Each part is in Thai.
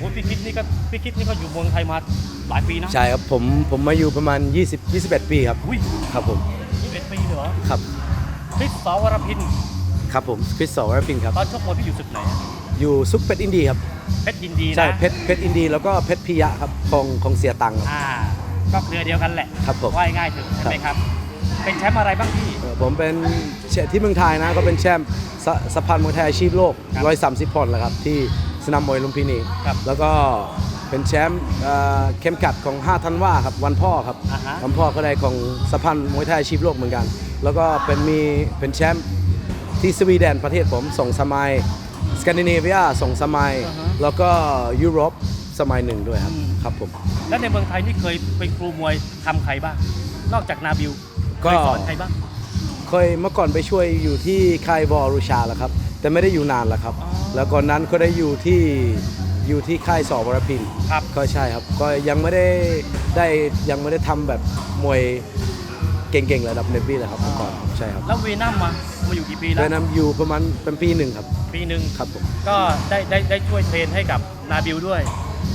โอ้พี่คิดนี่ก็พี่คิดนี่ก็อยู่เมืองไทยมาหลายปีนะใช่ครับผมผมมาอยู่ประมาณ 20 21 ปีครับอุ้ยครับผมยี่สิบเอ็ดปีเลยเหรอครับคริสสาวรพินครับผมคริสโซวรพินครับตอนชกมวยพี่อยู่ศึกไหนอะอยู่ซุปเป็ดอินดีครับเพชรยินดีนะใช่เพชรเพชรอินดีแล้วก็เพชรพิยะครับของของเสียตังค์ครับอ่าก็เครือเดียวกันแหละครับผมว่ายง่ายถึงใช่ไหมครับ เป็นแชมป์อะไรบ้างพี่เอ่อผมเป็นแชมป์ที่เมืองไทยนะก็เป็นแชมป์สะสะพานมวยไทยอาชีพโลกครับ130 ปอนด์แหละครับที่ สนามมวยลุมพินีครับแล้วก็เป็นแชมป์เอ่อเข้มขัดของ5ธันวาครับวันพ่อครับอ่าฮะ วันพ่อก็ได้ของสะพานมวยไทยอาชีพโลกเหมือนกัน แล้วก็เป็นมีเป็นแชมป์ที่สวีเดนประเทศผมส่งสมัยสแกนดิเนเวียส่งสมัยอ่าฮะแล้วก็ยุโรปสมัยหนึ่งด้วยครับอืมครับผม แล้วในเมืองไทยนี่เคยเป็นครูมวยทำใครบ้าง นอกจากนาบิวก็ เคยสอนใครบ้าง เคยเมื่อก่อนไปช่วยอยู่ที่ค่ายวอรุชาแล้วครับ แต่ไม่ได้อยู่นานแล้วครับอ๋อแล้วก่อนนั้นก็ได้อยู่ที่อยู่ที่ค่ายสอวรพินครับก็ใช่ครับ ก็ยังไม่ได้ได้ยังไม่ได้ทำแบบมวยเก่งๆระดับเนบี้เลยครับเมื่อก่อนใช่ครับแล้วเวนัมมามาอยู่กี่ปีแล้เวีวยดนามอยู่ประมาณเป็นปีหนึ่งครับปีหนึ่งครับผมก็ได้ได้ได้ช่วยเทรนให้กับนาบิวด้วย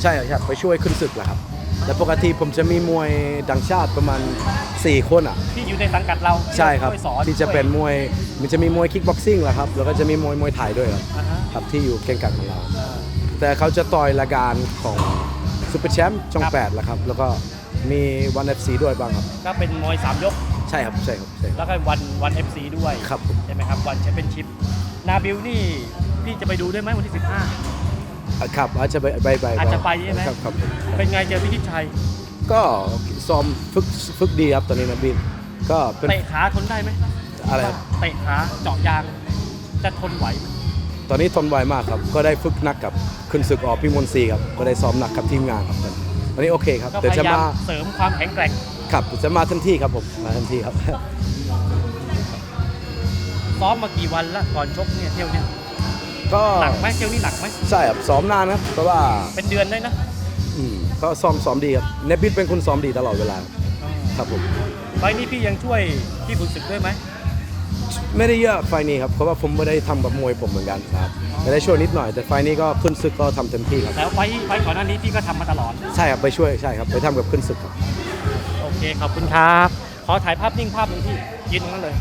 ใช่ครับไปช่วยขึ้นศึกแหละครับ แต่ปกติผมจะมีมวยดังชาติประมาณ 4 คนอะ ที่อยู่ในสังกัดเราใช่ครับช่วยสอนที่จะเป็นมวยมันจะมีมวยคิกบ็อกซิ่งแหละครับ แล้วก็จะมีมวยมวยไทยด้วยครับอ่าฮะครับที่อยู่เก่งกันของเราแต่เขาจะต่อยรายการของซูเปอร์แชมป์ช่องแปดแหละครับ แล้วก็มีวันเอฟซีด้วยบ้างครับ ก็เป็นมวยสามยก ใช่ครับ ใช่ครับใช่ครับแล้วก็วันวันเอฟซีด้วยครับผมใช่ไหมครับวันแชมเปี้ยนชิพนาบิวนี่พี่จะไปดูด้วยไหมวันที่อะ ครับอาจจะไปไปไปอาจจะไปใช่ไหมครับครับผม15เป็นไงเจอพี่ทิศชัย ก็ซ้อมฝึกฝึกดีครับตอนนี้นะบินก็เป็นเตะขาทนได้ไหมอะไรครับเตะขาเจาะยางจะทนไหวไหมตอนนี้ทนไวมากครับ ก็ได้ฝึกหนักกับขึ้นศึกออกพี่มนตรีครับ ก็ได้ซ้อมหนักกับทีมงานครับตอนนี้ตอนนี้โอเคครับก็พเดี๋ยวยาจะยามมาเสริมความแข็งแกร่งครับเดี๋ยวจะมาทันทีครับผมมาทันทีครับซ้อมมากี่วันละก่อนชกเนี่ยเที่ยวเนี่ย ก็หนักไหมเที่ยวนี้หนักไหมใช่ครับซ้อมนานครับเพราะว่าเป็นเดือนได้นะอืมก็ซ้อมซ้อมดีครับเนบิดเป็นคนซ้อมดีตลอดเวลาครับผมไฟล์นี้พี่ยังช่วยพี่ฝึกศึกด้วยไหมไม่ได้เยอะไฟล์นี้ครับเพราะว่าผมไม่ได้ทำแบบมวยผมเหมือนกันครับไม่ได้ช่วยนิดหน่อย แต่ไฟล์นี้ก็ขึ้นศึกก็ทำเต็มที่ครับแล้วไฟล์ไฟล์ก่อนหน้านี้พี่ก็ทำมาตลอดใช่ครับไปช่วยใช่ครับไปทำกับขึ้นศึกครับโอเคขอบคุณครับ ขอถ่ายภาพนิ่งภาพหนึ่งพี่ยืนตรงนั้นเลย